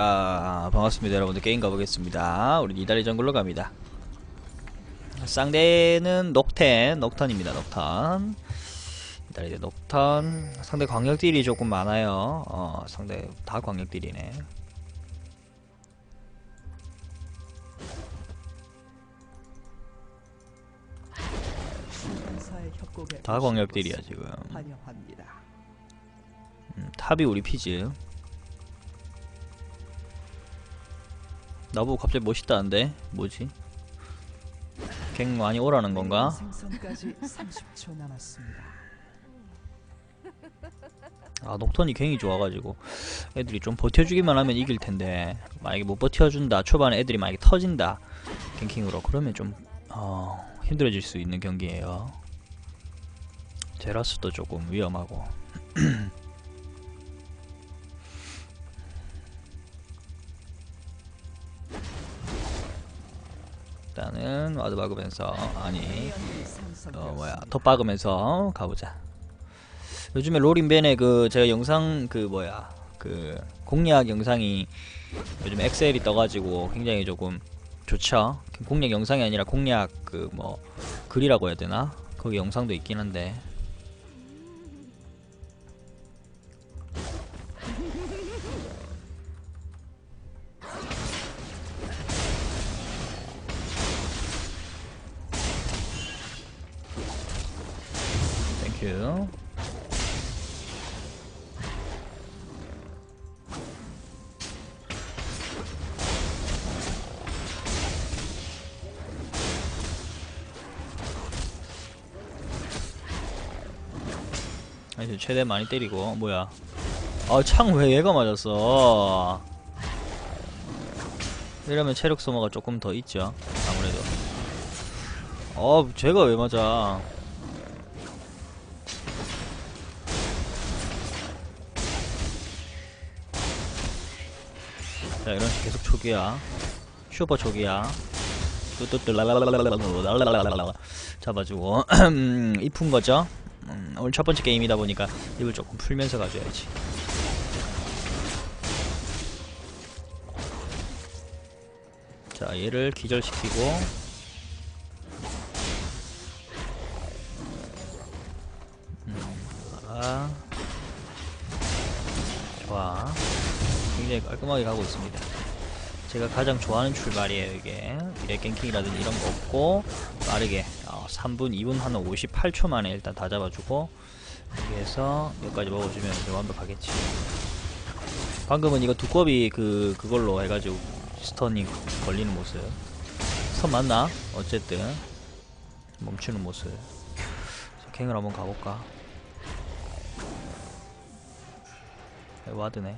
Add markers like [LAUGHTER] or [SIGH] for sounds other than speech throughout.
아 반갑습니다. 여러분들 게임 가보겠습니다. 우리 이달리 정글로 갑니다. 상대는 녹텐 녹턴입니다 녹턴. 이달리 대 녹턴. 상대 광역딜이 조금 많아요. 어 상대 다 광역딜이네. 다 광역딜이야 지금. 음, 탑이 우리 피즈 나보고 갑자기 멋있다는데? 뭐지? 갱 많이 오라는 건가? 생선까지 30초 남았습니다. 아 녹턴이 갱이 좋아가지고 애들이 좀 버텨주기만 하면 이길 텐데. 만약에 못 버텨준다 초반에 애들이 만약에 터진다 갱킹으로 그러면 좀 어, 힘들어질 수 있는 경기예요. 제라스도 조금 위험하고 [CLEARS THROAT] 와드 박으면서 아니 어 뭐야 top 박으면서 가보자. 요즘에 롤인벤의 그 제가 영상 그 뭐야 그 공략 영상이 요즘 엑셀이 떠가지고 굉장히 조금 좋죠? 공략 영상이 아니라 공략 그 뭐 글이라고 해야 되나? 거기 영상도 있긴 한데 최대 많이 때리고 뭐야. 아창 왜 얘가 맞았어? 이러면 체력 소모가 조금 더 있죠 아무래도. 어 쟤가 왜 맞아? 자 이런 식으로 계속 초기야 슈퍼 초기야 뚜뚜뚜 랄랄랄랄랄랄랄랄랄랄랄 잡아주고 이푼 거죠 음, 오늘 첫 번째 게임이다 보니까 입을 조금 풀면서 가줘야지. 자 얘를 기절시키고. 음, 아. 좋아. 굉장히 깔끔하게 가고 있습니다. 제가 가장 좋아하는 출발이에요 이게. 미래 갱킹이라든지 이런 거 없고 빠르게. 어, 3분 2분 한 58초 만에 일단 다 잡아주고 여기에서 여기까지 먹어주면 이제 완벽하겠지. 방금은 이거 두꺼비 그 그걸로 해가지고 스턴이 걸리는 모습. 스턴 맞나? 어쨌든 멈추는 모습. 자, 갱을 한번 가볼까? 와드네.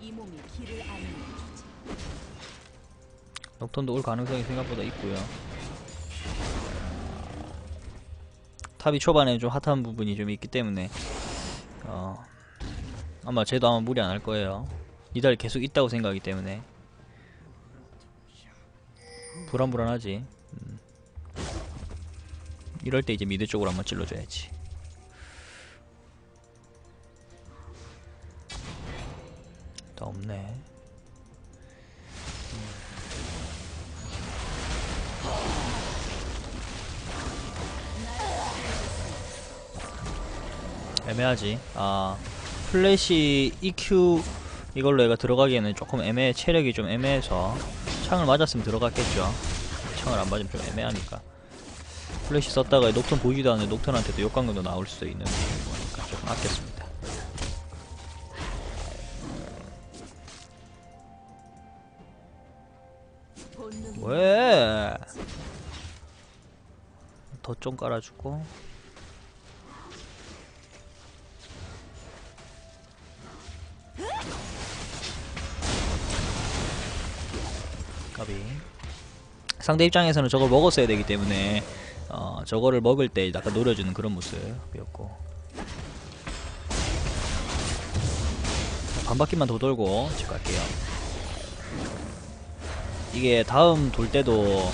이 몸이 길을 안내 녹턴도 올 가능성이 생각보다 있고요. 탑이 초반에 좀 핫한 부분이 좀 있기 때문에 어 아마 쟤도 아마 무리 안 할 거예요. 이달 계속 있다고 생각하기 때문에 불안불안하지. 음. 이럴 때 이제 미드 쪽으로 한번 찔러줘야지. 더 없네. 애매하지. 아 플래시 EQ 이걸로 얘가 들어가기에는 조금 애매 체력이 좀 애매해서 창을 맞았으면 들어갔겠죠. 창을 안 맞으면 좀 애매하니까. 플래시 썼다가 녹턴 보이지도 않는데 녹턴한테도 역광경도 나올 수도 있는 거니까 좀 아꼈습니다. 왜? 더좀 깔아주고 까비 상대 입장에서는 저걸 먹었어야 되기 때문에 어 저거를 먹을 때 약간 노려주는 그런 모습이었고. 반 바퀴만 더 돌고 집 갈게요. 이게 다음 돌 때도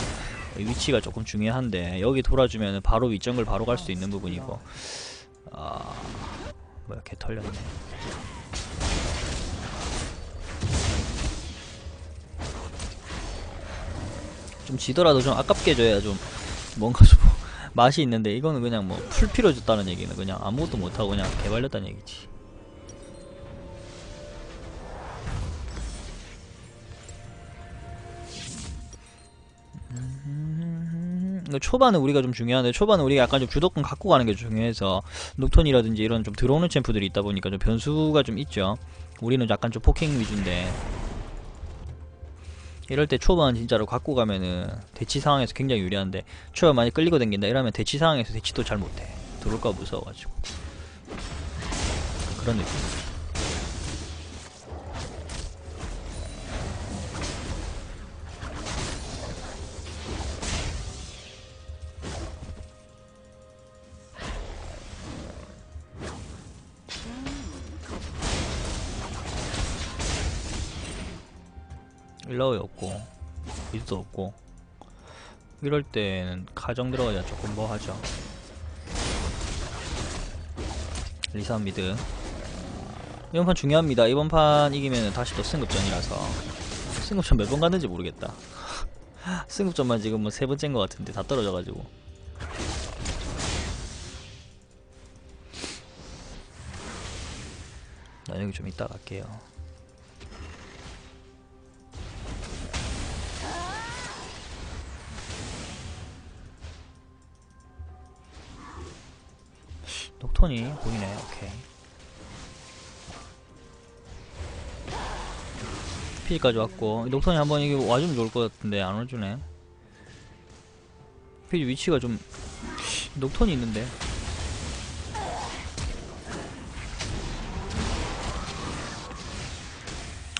위치가 조금 중요한데 여기 돌아주면 바로 윗정글 바로 갈 수 있는 부분이고. 아 뭐야 개 털렸네 좀 지더라도 좀 아깝게 줘야 좀 뭔가 좀 [LAUGHS] 맛이 있는데 이거는 그냥 뭐풀 필요 줬다는 얘기는 그냥 아무것도 못하고 그냥 개발렸다는 얘기지 음, 초반은 우리가 좀 중요한데 초반은 우리가 약간 좀 주도권 갖고 가는 게 중요해서 녹톤이라든지 이런 좀 들어오는 챔프들이 있다 보니까 좀 변수가 좀 있죠. 우리는 약간 좀 포킹 위주인데 이럴 때 초반 진짜로 갖고 가면은 대치 상황에서 굉장히 유리한데 초반 많이 끌리고 댕긴다 이러면 대치 상황에서 대치도 잘 못해. 들어올까 무서워가지고 그런 느낌. 일라오이 없고 미드도 없고. 이럴 때는 가정 들어가야 조금 뭐 하죠? 리산 미드. 이번 판 중요합니다. 이번 판 이기면 다시 또 승급전이라서. 승급전 몇 번 갔는지 모르겠다. [LAUGHS] 승급전만 지금 뭐 세 번째인 것 같은데 다 떨어져가지고. 나 여기 좀 이따 갈게요 톤이 보이네. 오케이. 피지까지 왔고 녹톤이 한번 이게 와주면 좋을 것 같은데 안 와주네. 피지 위치가 좀 녹톤이 있는데.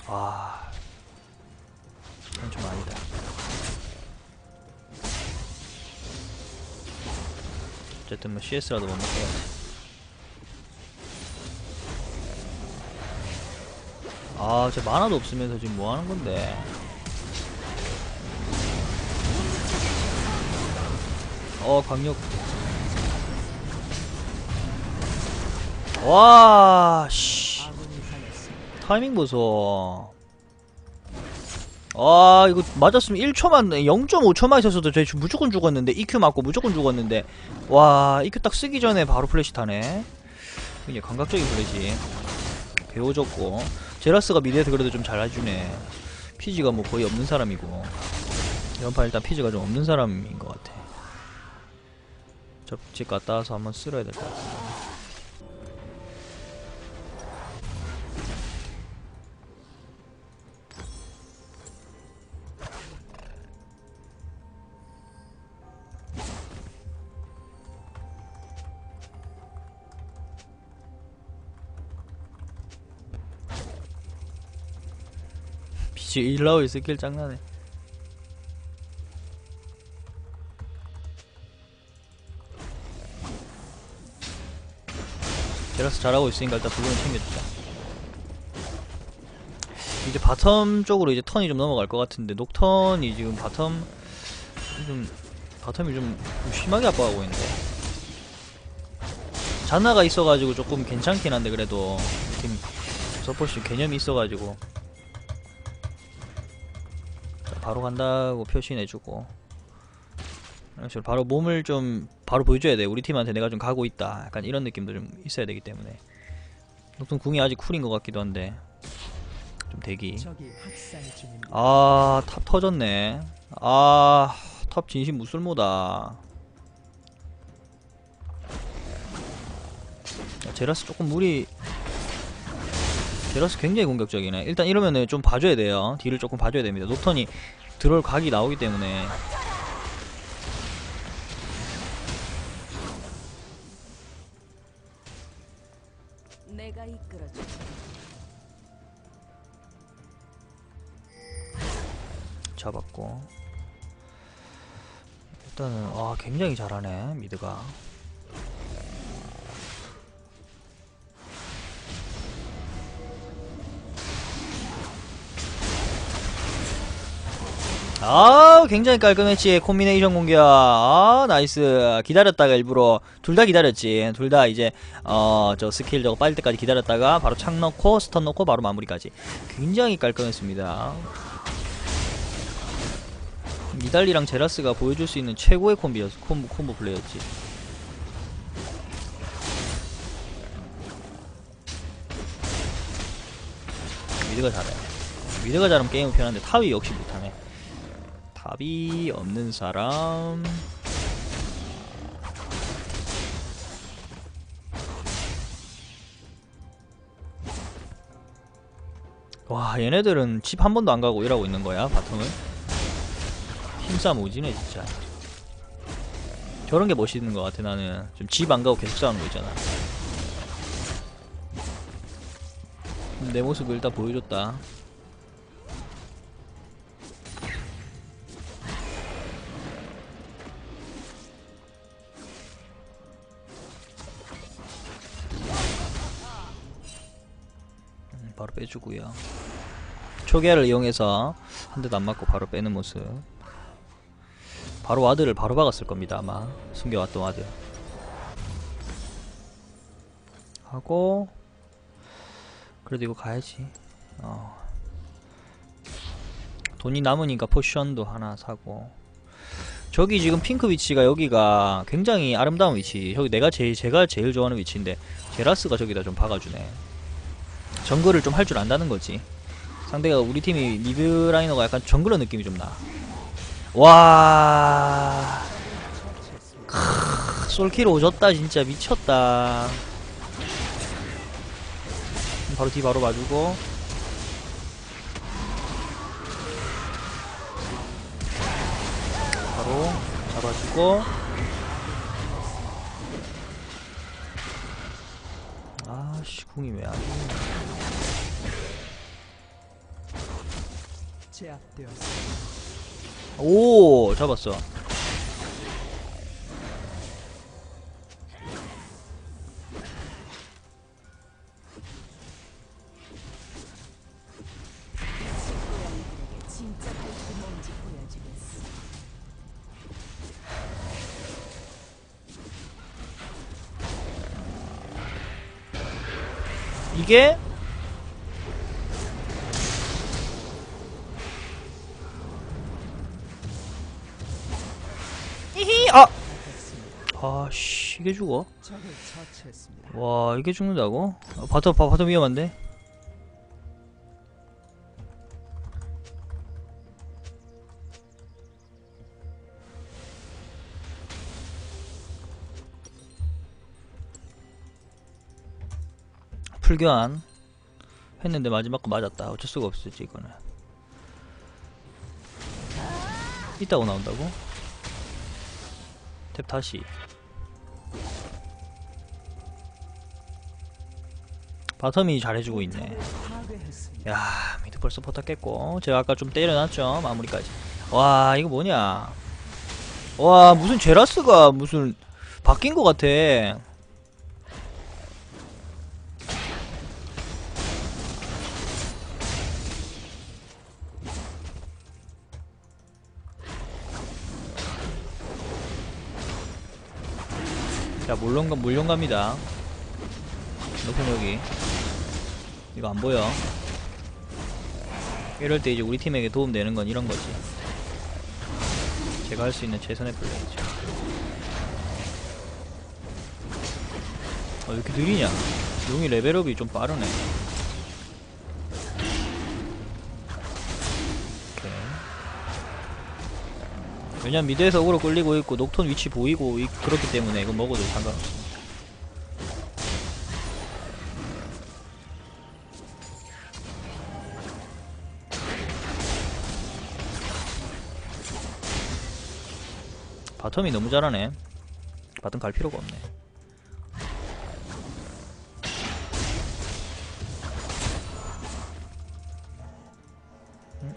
아. 이건 좀 아니다. 어쨌든 뭐 CS라도 못 먹어 아, 저 만화도 없으면서 지금 뭐 하는 건데? 어, 강력. 와, 씨. 타이밍 보소. 아, 이거 맞았으면 1초만, 0.5초만 있었어도 저희 무조건 죽었는데, EQ 맞고 무조건 죽었는데, 와, EQ 딱 쓰기 전에 바로 플래시 타네. 이게 감각적인 플래시. 배워줬고, 제라스가 미드에서 그래도 좀 잘해주네. 피지가 뭐 거의 없는 사람이고. 이번 판 일단 피지가 좀 없는 사람인 것 같아. 접집 갔다 와서 한번 쓸어야 될 것 같아. 피지 일라오이 스킬 장난해. 제라스 잘하고 있으니까 일단 부분을 챙겨주자. 이제 바텀 쪽으로 이제 턴이 좀 넘어갈 것 같은데 녹턴이 지금 바텀 좀 바텀이 좀, 좀 심하게 아파하고 있는데 자나가 있어가지고 조금 괜찮긴 한데 그래도 팀 서포시 개념이 있어가지고 바로 간다고 표시해주고 이런 식으로 바로 몸을 좀 바로 보여줘야 돼 우리 팀한테 내가 좀 가고 있다 약간 이런 느낌도 좀 있어야 되기 때문에 녹턴 궁이 아직 쿨인 것 같기도 한데 좀 대기. 아, 탑 터졌네. 아, 탑 진심 무술모다. 야, 제라스 조금 무리. 제라스 굉장히 공격적이네. 일단 이러면은 좀 봐줘야 돼요. 뒤를 조금 봐줘야 됩니다. 녹턴이 들어올 각이 나오기 때문에. 내가 이끌어줘. 잡았고. 일단은, 아, 굉장히 잘하네, 미드가. 아 굉장히 깔끔했지 콤비네이션 공격. 아 나이스. 기다렸다가 일부러 둘 다 기다렸지. 둘 다 이제 어 저 스킬 저거 빠질 때까지 기다렸다가 바로 창 넣고 스턴 넣고 바로 마무리까지. 굉장히 깔끔했습니다. 니달리랑 제라스가 보여줄 수 있는 최고의 콤비였 콤보, 콤보 플레이였지. 미드가 잘해. 미드가 잘하면 게임은 편한데 탑이 역시 못하네 답이 없는 사람. 와 얘네들은 집 한 번도 안 가고 일하고 있는 거야 바텀을 힘싸움 오지네 진짜. 저런 게 멋있는 것 같아 나는. 좀 집 안 가고 계속 싸우는 거 있잖아. 내 모습을 일단 보여줬다 바로 빼주고요. 초계를 이용해서 한 대도 안 맞고 바로 빼는 모습. 바로 와드를 바로 박았을 겁니다 아마. 숨겨왔던 와드. 하고 그래도 이거 가야지. 어. 돈이 남으니까 포션도 하나 사고. 저기 지금 핑크 위치가 여기가 굉장히 아름다운 위치. 여기 내가 제일 제가 제일 좋아하는 위치인데 제라스가 저기다 좀 박아주네 정글을 좀 할 줄 안다는 거지 상대가 우리 팀이 미드 라이너가 약간 정글러 느낌이 좀 나. 와. 크, 솔킬 오졌다 진짜 미쳤다. 바로 뒤 바로 봐주고. 바로 잡아주고. 아씨 궁이 왜 안? 돼? 제압되었습니다. 오 잡았어. 이게 이게 죽어. 와 이게 죽는다고? 아, 바텀 바, 바텀 위험한데? 풀교환 했는데 마지막 거 맞았다. 어쩔 수가 없었지 이거는. 이따고 나온다고? 탭 다시 바텀이 잘해주고 있네. 야 미드 벌써 포탑 깼고. 제가 아까 좀 때려놨죠 마무리까지. 와 이거 뭐냐? 와 무슨 제라스가 무슨 바뀐 것 같아. 자 물론감 물론 갑니다. 높은 여기 이거 안 보여 이럴 때 이제 우리 팀에게 도움되는 건 이런 거지. 제가 할 수 있는 최선의 플레이죠. 어, 왜 이렇게 느리냐? 용이 레벨업이 좀 빠르네. 왜냐면 미드에서 어그로 끌리고 있고 녹톤 위치 보이고 이- 그렇기 때문에 이거 먹어도 상관없습 바텀이 너무 잘하네. 바텀 갈 필요가 없네. 음?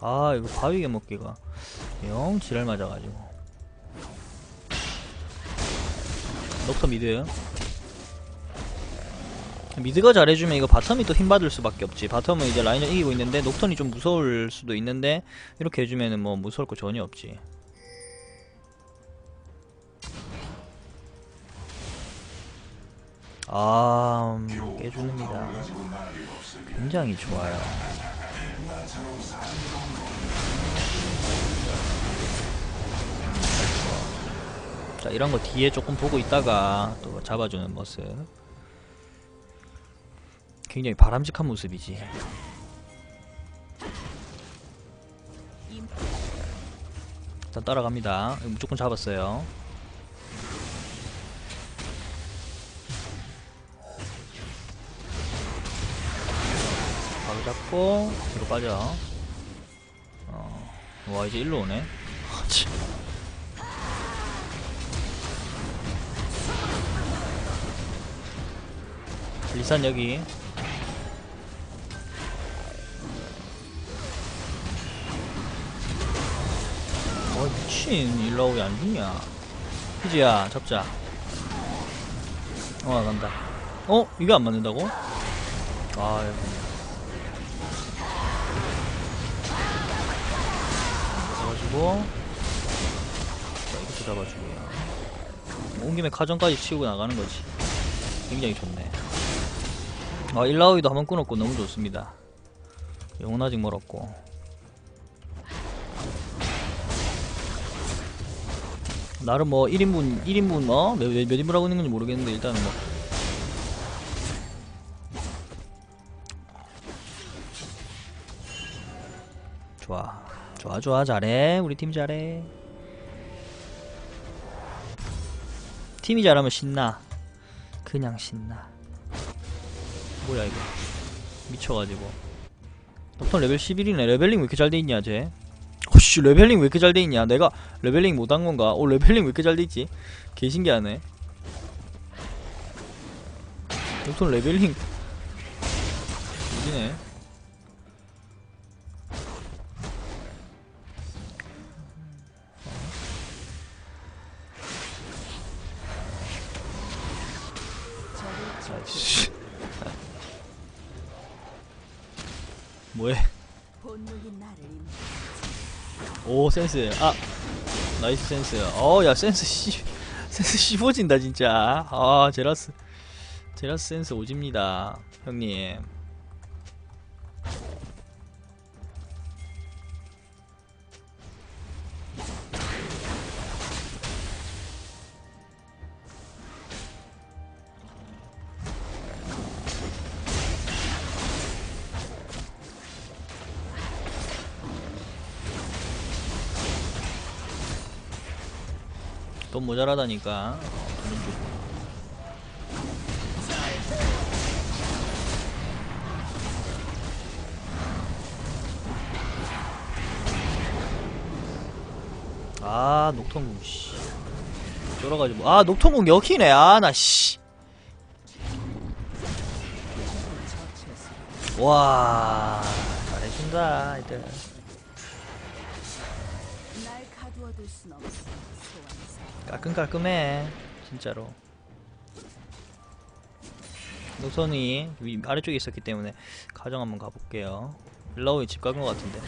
아 이거 바위게 먹기가 영 지랄 맞아가지고 녹터 미드에요 미드가 잘해주면 이거 바텀이 또 힘받을 수밖에 없지. 바텀은 이제 라인을 이기고 있는데 녹턴이 좀 무서울 수도 있는데 이렇게 해주면은 뭐 무서울 거 전혀 없지. 아 음, 깨줍니다. 굉장히 좋아요. 자 이런 거 뒤에 조금 보고 있다가 또 잡아주는 모습 굉장히 바람직한 모습이지. 임 일단 따라갑니다. 무조건 잡았어요. 바로 잡고 뒤로 빠져. 어, 와 이제 일로 오네. 참. 리산 여기 미친 일라오 왜안 죽냐? 피지야 잡자. 어 간다. 어? 이게 안 맞는다고? 아 여기 잡아주고. 자 이것도 잡아주고요 온 김에 카전까지 치우고 나가는 거지. 굉장히 좋네. 아 일라오이도 한번 끊었고 너무 좋습니다. 영혼 아직 멀었고 나름 뭐 1인분 1인분 어? 몇, 몇, 몇 인분 하고 있는 건지 모르겠는데 일단은 뭐. 좋아. 좋아 좋아. 잘해. 우리 팀 잘해. 팀이 잘하면 신나. 그냥 신나. 뭐야 이거? 미쳐가지고. 보통 레벨 11이네. 레벨링 왜 이렇게 잘 돼있냐 쟤 어씨 레벨링 왜 이렇게 잘 돼있냐? 내가 레벨링 못한 건가? 오 레벨링 왜 이렇게 잘 돼있지? 개 신기하네. 보통 레벨링? 아이씨. [LAUGHS] 뭐해 오 센스. 아 나이스 센스. 어야 센스 씨 [LAUGHS] 센스 씹어진다 진짜. 아 제라스 제라스 센스 오집니다 형님 모자라다니까. 아 녹통궁 씨. 쫄아가지고. 아 녹통궁 여기네. 아 나씨. 처치했습니다. 와 잘해준다 소환사 깔끔깔끔해 진짜로. 노선이 위 아래쪽에 있었기 때문에 가정 한번 가볼게요. 일라오이 집간것 같은데.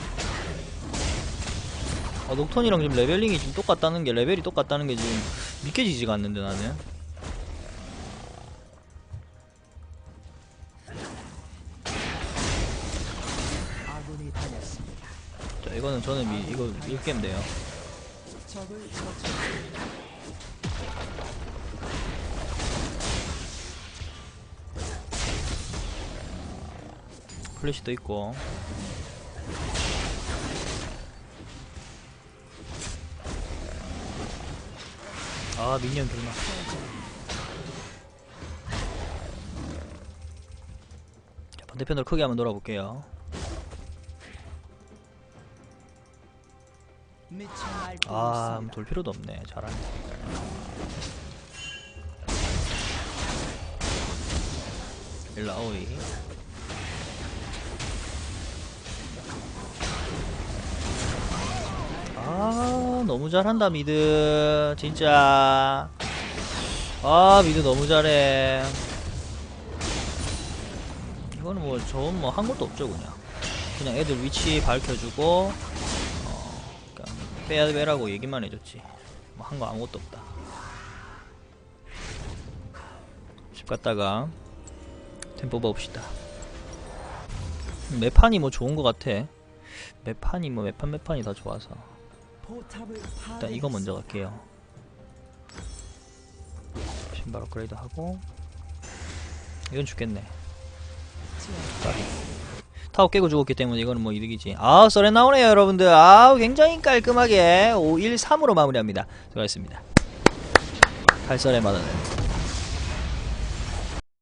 아 녹턴이랑 지금 레벨링이 지금 똑같다는 게 레벨이 똑같다는 게 지금 믿겨지지가 않는데 나는. 자 이거는 저는 미, 이거 밀게면 돼요 플래시도 있고 아 미니언 둘나 자 반대편으로 크게 한번 놀아볼게요 미쳐 날뛰고 아, 있습니다. 돌 필요도 없네. 잘하네. 일라오이. 아, 너무 잘한다, 미드. 진짜. 아, 미드 너무 잘해. 이거는 뭐 저건 뭐 한 것도 없죠 그냥 그냥 애들 위치 밝혀주고 어 그냥 빼야 빼라고 얘기만 해줬지 뭐 한 거 아무것도 없다 집 갔다가 템포 봅시다 매판이 뭐 좋은 거 같아 매판이 뭐 매판 매판이 다 좋아서 일단 이거 먼저 갈게요. 신발 업그레이드 하고. 이건 죽겠네. 까비. 타워 깨고 죽었기 때문에 이거는 뭐 이득이지. 아 썰에 나오네요 여러분들. 아 굉장히 깔끔하게. 513으로 마무리합니다. 수고하셨습니다. 칼썰에 맞아요